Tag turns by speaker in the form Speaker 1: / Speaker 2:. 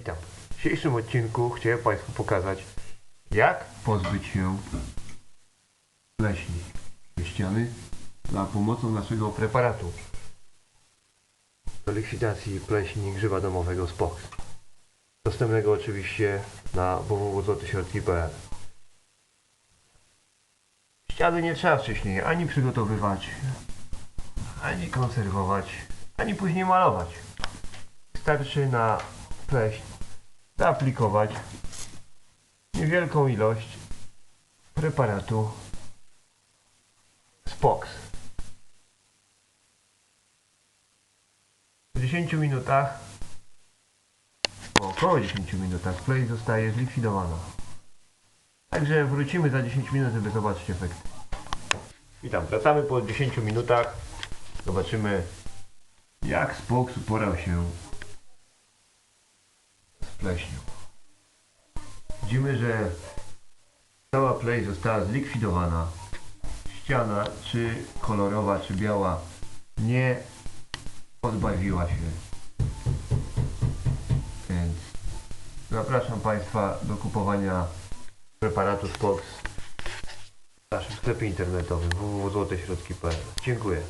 Speaker 1: Witam. W dzisiejszym odcinku chciałem Państwu pokazać, jak pozbyć się pleśni ściany za pomocą naszego preparatu do likwidacji pleśni grzyba domowego Spox. Dostępnego oczywiście na www.złotyśrodki.pl Ściany nie trzeba wcześniej ani przygotowywać, ani konserwować, ani później malować. Wystarczy na pleśń zaaplikować niewielką ilość preparatu Spox. W 10 minutach, po około 10 minutach pleśń zostaje zlikwidowana. Także wrócimy za 10 minut, żeby zobaczyć efekty. Witam, wracamy po 10 minutach. Zobaczymy jak Spox uporał się pleśnią. Widzimy, że cała pleść została zlikwidowana. Ściana, czy kolorowa, czy biała, nie odbarwiła się. Więc zapraszam Państwa do kupowania preparatu Spox w naszym sklepie internetowym www.złoteśrodki.pl Dziękuję.